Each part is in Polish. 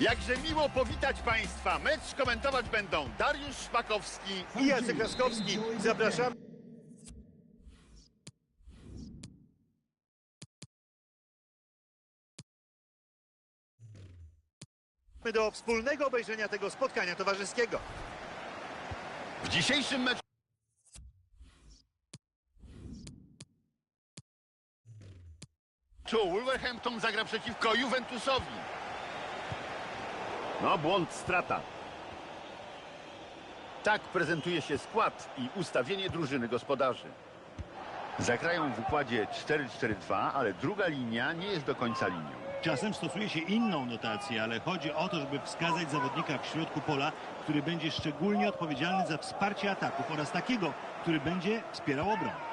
Jakże miło powitać Państwa. Mecz komentować będą Dariusz Szpakowski. i Jacek Laskowski. Zapraszam. do wspólnego obejrzenia tego spotkania towarzyskiego. W dzisiejszym meczu Wolverhampton zagra przeciwko Juventusowi. No, błąd, strata. Tak prezentuje się skład i ustawienie drużyny gospodarzy. Zagrają w układzie 4-4-2, ale druga linia nie jest do końca linią. Czasem stosuje się inną notację, ale chodzi o to, żeby wskazać zawodnika w środku pola, który będzie szczególnie odpowiedzialny za wsparcie ataków oraz takiego, który będzie wspierał obronę.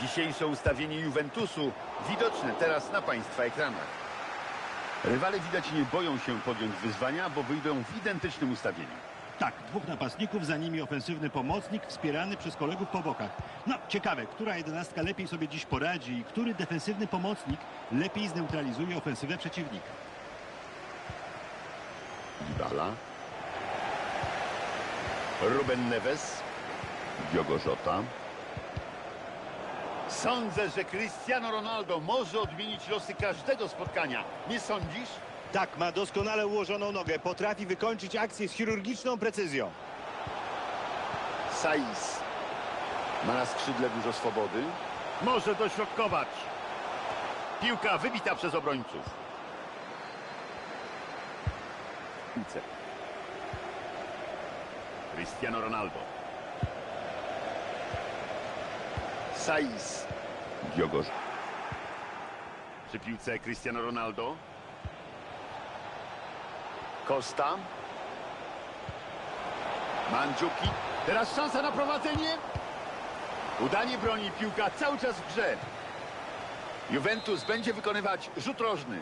Dzisiejsze ustawienie Juventusu widoczne teraz na Państwa ekranach. Rywale widać nie boją się podjąć wyzwania, bo wyjdą w identycznym ustawieniu. Tak, dwóch napastników, za nimi ofensywny pomocnik wspierany przez kolegów po bokach. No, ciekawe, która jedenastka lepiej sobie dziś poradzi i który defensywny pomocnik lepiej zneutralizuje ofensywę przeciwnika. Dybala. Ruben Neves. Diogo Jota. Sądzę, że Cristiano Ronaldo może odmienić losy każdego spotkania. Nie sądzisz? Tak, ma doskonale ułożoną nogę. Potrafi wykończyć akcję z chirurgiczną precyzją. Saiz. Ma na skrzydle dużo swobody. Może dośrodkować. Piłka wybita przez obrońców. Cristiano Ronaldo. Saiz. Diogo. Przy piłce Cristiano Ronaldo. Costa. Mandzuki. Teraz szansa na prowadzenie. Udanie broni piłka cały czas w grze. Juventus będzie wykonywać rzut rożny.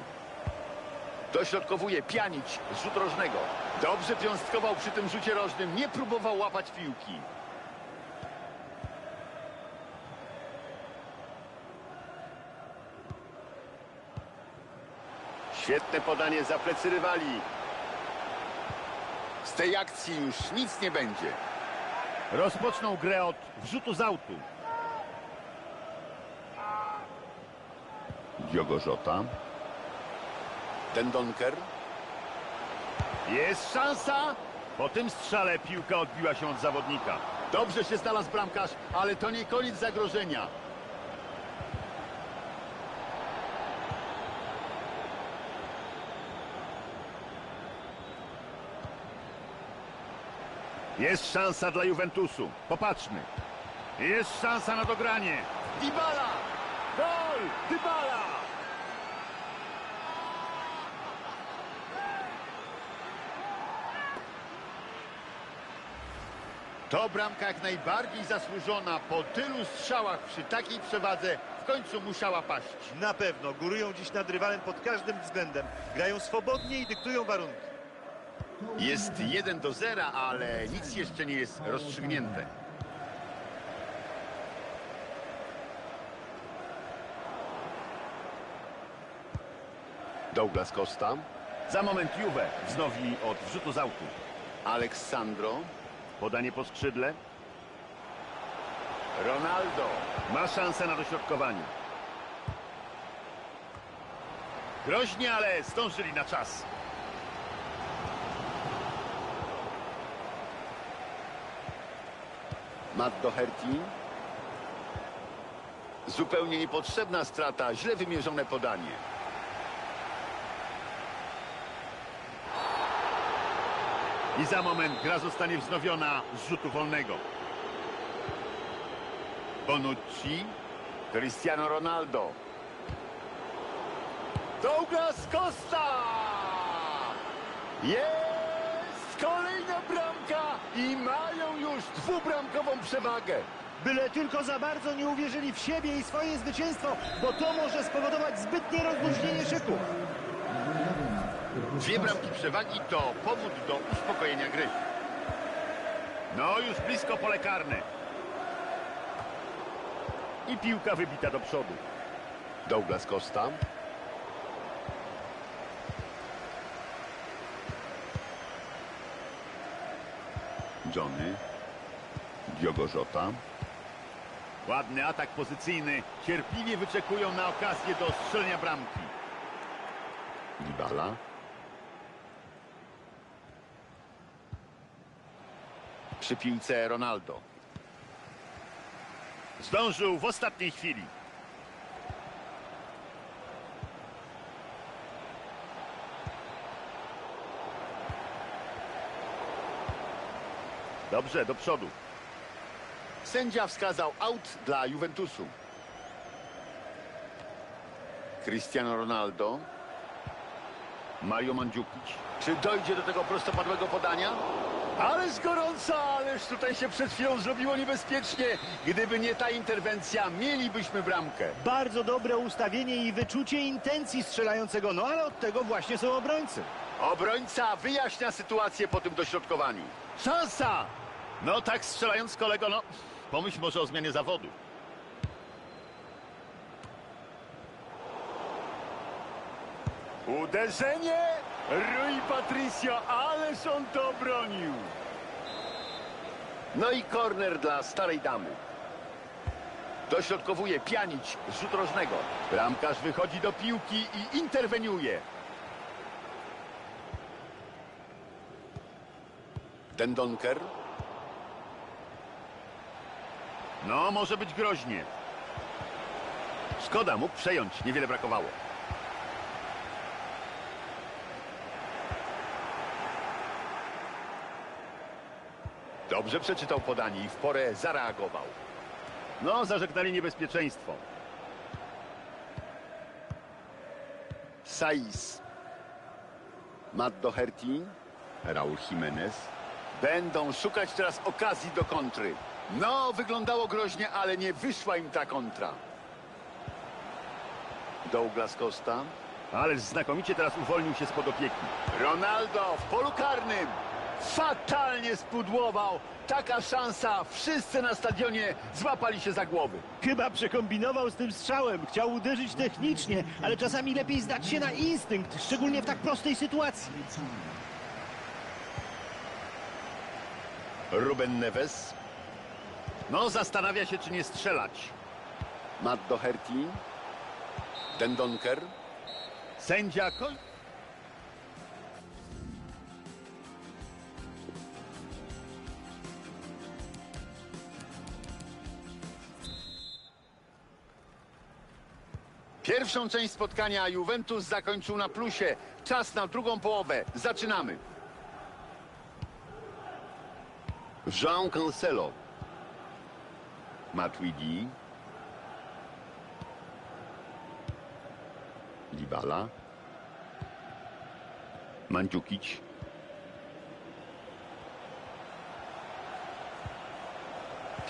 Dośrodkowuje Pianić z rzut rożnego. Dobrze piąstkował przy tym rzucie rożnym. Nie próbował łapać piłki. Świetne podanie za plecy rywali. Z tej akcji już nic nie będzie. Rozpoczną grę od wrzutu z autu. Diogo Jota. Dendonker. Jest szansa. Po tym strzale piłka odbiła się od zawodnika. Dobrze się znalazł bramkarz, ale to nie koniec zagrożenia. Jest szansa dla Juventusu. Popatrzmy. Jest szansa na dogranie. Dybala! Gol! Dybala! To bramka jak najbardziej zasłużona. Po tylu strzałach przy takiej przewadze w końcu musiała paść. Na pewno górują dziś nad rywalem pod każdym względem. Grają swobodnie i dyktują warunki. Jest 1 do 0, ale nic jeszcze nie jest rozstrzygnięte. Douglas Costa. Za moment Juve wznowi od wrzutu z autu. Aleksandro. Podanie po skrzydle. Ronaldo ma szansę na dośrodkowanie. Groźnie, ale zdążyli na czas. Matt Doherty. Zupełnie niepotrzebna strata, źle wymierzone podanie. I za moment gra zostanie wznowiona z rzutu wolnego. Bonucci. Cristiano Ronaldo. Douglas Costa! Jest kolejna bramka i mają już dwubramkową przewagę. Byle tylko za bardzo nie uwierzyli w siebie i swoje zwycięstwo, bo to może spowodować zbytnie rozluźnienie szyku. Dwie bramki przewagi to powód do uspokojenia gry. No już blisko pole karne. I piłka wybita do przodu. Douglas Costa. Johnny. Diogo Jota. Ładny atak pozycyjny. Cierpliwie wyczekują na okazję do strzelenia bramki. Dybala. Przy piłce Ronaldo. Zdążył w ostatniej chwili. Dobrze, do przodu. Sędzia wskazał out dla Juventusu. Cristiano Ronaldo. Mario Mandzukic. Czy dojdzie do tego prostopadłego podania? Ależ gorąco, ależ tutaj się przed chwilą zrobiło niebezpiecznie. Gdyby nie ta interwencja, mielibyśmy bramkę. Bardzo dobre ustawienie i wyczucie intencji strzelającego, no ale od tego właśnie są obrońcy. Obrońca wyjaśnia sytuację po tym dośrodkowaniu. Szansa! No tak strzelając kolego, no pomyśl może o zmianie zawodu. Uderzenie! Rui Patricio, ależ on to obronił. No i korner dla starej damy. Dośrodkowuje Pianić z rzut rożnego. Bramkarz wychodzi do piłki i interweniuje. Dendonker. No, może być groźnie. Szkoda, mógł przejąć, niewiele brakowało. Dobrze przeczytał podanie i w porę zareagował. No, zażegnali niebezpieczeństwo. Saiz. Matt Doherty. Raul Jimenez. Będą szukać teraz okazji do kontry. No, wyglądało groźnie, ale nie wyszła im ta kontra. Douglas Costa. Ależ znakomicie teraz uwolnił się spod opieki. Ronaldo w polu karnym. Fatalnie spudłował. Taka szansa. Wszyscy na stadionie złapali się za głowy. Chyba przekombinował z tym strzałem, chciał uderzyć technicznie, ale czasami lepiej zdać się na instynkt, szczególnie w tak prostej sytuacji. Ruben Neves. No, zastanawia się, czy nie strzelać. Matt Doherty. Dendonker. Sędzia koń... Pierwszą część spotkania Juventus zakończył na plusie. Czas na drugą połowę. Zaczynamy. Jean Cancelo. Matuidi. Dybala. Mandzukic.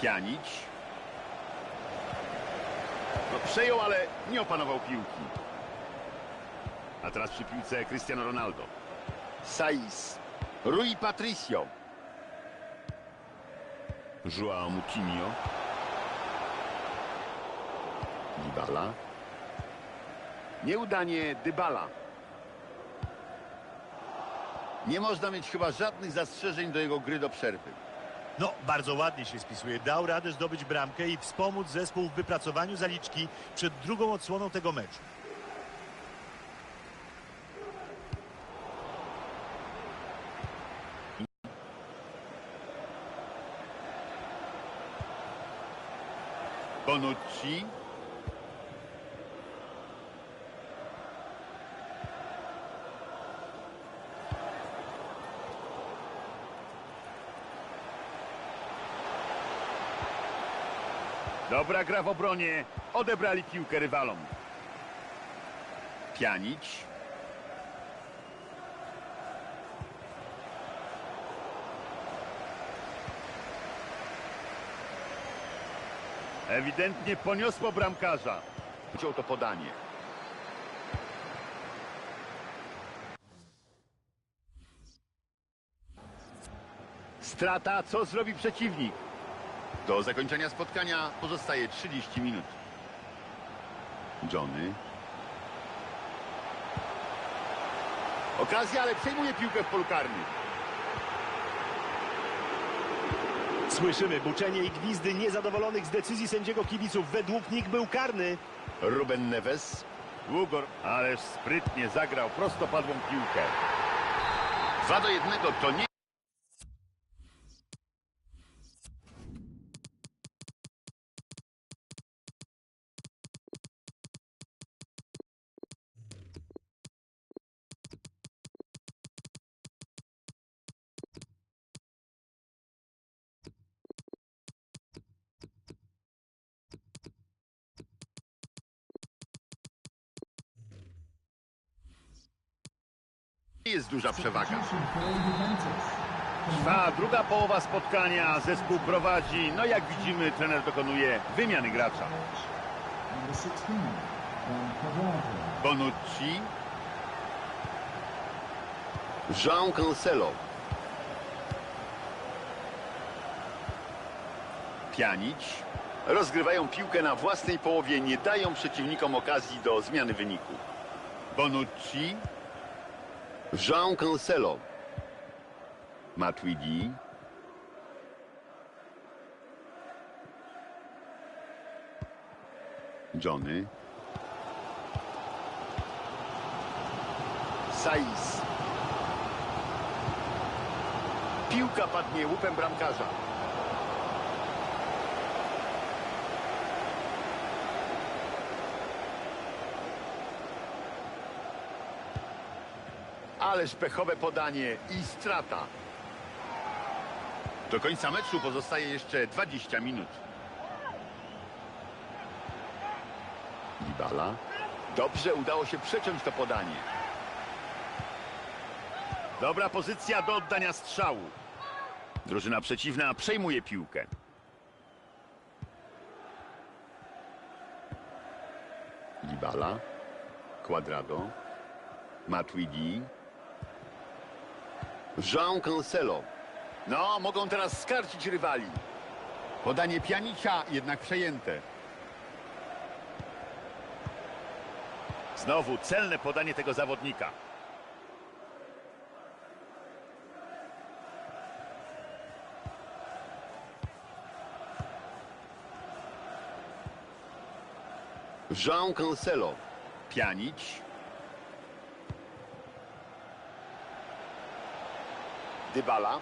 Pjanic. No, przejął, ale nie opanował piłki. A teraz przy piłce Cristiano Ronaldo. Saiz. Rui Patricio. João Moutinho. Dybala. Nieudanie Dybala. Nie można mieć chyba żadnych zastrzeżeń do jego gry do przerwy. No, bardzo ładnie się spisuje. Dał radę zdobyć bramkę i wspomóc zespół w wypracowaniu zaliczki przed drugą odsłoną tego meczu. Bonucci. Dobra gra w obronie. Odebrali piłkę rywalom. Pianić. Ewidentnie poniosło bramkarza. Wziął to podanie. Strata, co zrobi przeciwnik? Do zakończenia spotkania pozostaje 30 minut. Johnny. Okazja, ale przejmuje piłkę w polu karnym. Słyszymy buczenie i gwizdy niezadowolonych z decyzji sędziego kibiców. Według nich był karny. Ruben Neves. Długor, ależ sprytnie zagrał prostopadłą piłkę. 2 do 1 to nie jest duża przewaga. Trwa druga połowa spotkania, zespół prowadzi. No jak widzimy, trener dokonuje wymiany gracza. Bonucci. Jean Cancelo. Pjanić. Rozgrywają piłkę na własnej połowie, nie dają przeciwnikom okazji do zmiany wyniku. Bonucci. Jean Cancelo. Matuidi. Johnny. Saiz. Piłka padnie łupem bramkarza. Ależ pechowe podanie i strata. Do końca meczu pozostaje jeszcze 20 minut. Dybala. Dobrze udało się przeciąć to podanie. Dobra pozycja do oddania strzału. Drużyna przeciwna przejmuje piłkę. Dybala. Quadrado. Matuidi. Jean Cancelo. No, mogą teraz skarcić rywali. Podanie Pianicia jednak przejęte. Znowu celne podanie tego zawodnika. Jean Cancelo. Pianić. Dybala.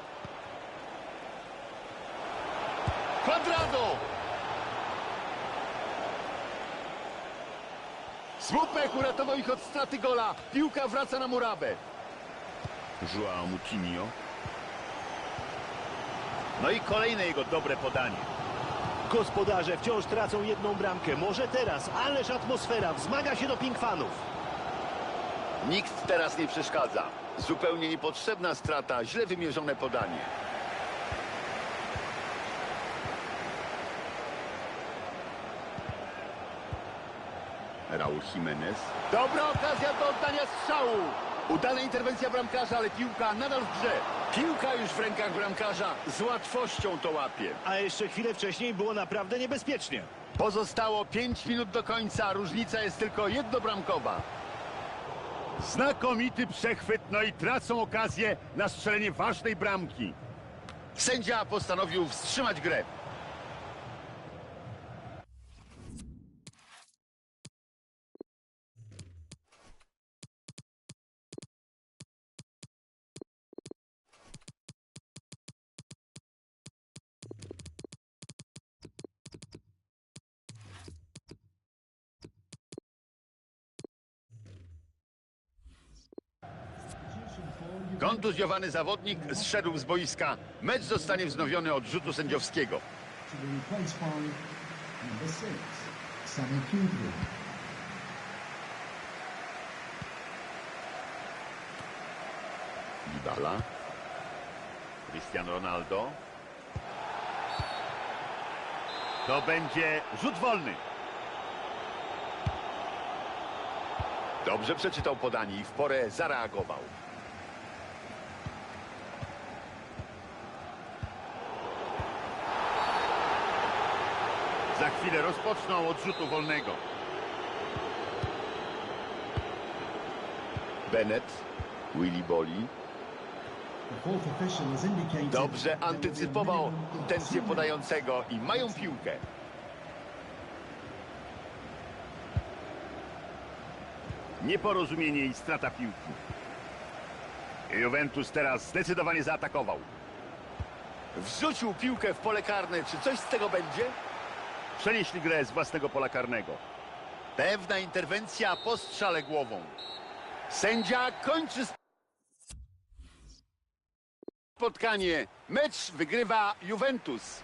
Quadrado! Smutnek uratował ich od straty gola. Piłka wraca na murawę. Joao Moutinho. No i kolejne jego dobre podanie. Gospodarze wciąż tracą jedną bramkę. Może teraz, ależ atmosfera wzmaga się do pingfanów. Nikt teraz nie przeszkadza. Zupełnie niepotrzebna strata, źle wymierzone podanie. Raul Jimenez. Dobra okazja do oddania strzału. Udana interwencja bramkarza, ale piłka nadal w grze. Piłka już w rękach bramkarza. Z łatwością to łapie. A jeszcze chwilę wcześniej było naprawdę niebezpiecznie. Pozostało 5 minut do końca. Różnica jest tylko jednobramkowa. Znakomity przechwyt, no i tracą okazję na strzelenie ważnej bramki. Sędzia postanowił wstrzymać grę. Kontuzjowany zawodnik zszedł z boiska. Mecz zostanie wznowiony od rzutu sędziowskiego. Dybala. Cristiano Ronaldo. To będzie rzut wolny. Dobrze przeczytał podanie i w porę zareagował. Za chwilę rozpoczną od rzutu wolnego. Bennett. Willy Boli. Dobrze antycypował two podającego i mają piłkę. Nieporozumienie i strata piłki. Juventus teraz zdecydowanie zaatakował. Wrzucił piłkę w pole karne. Czy coś z tego będzie? Przenieśli grę z własnego pola karnego. Pewna interwencja po strzale głową. Sędzia kończy spotkanie. Mecz wygrywa Juventus.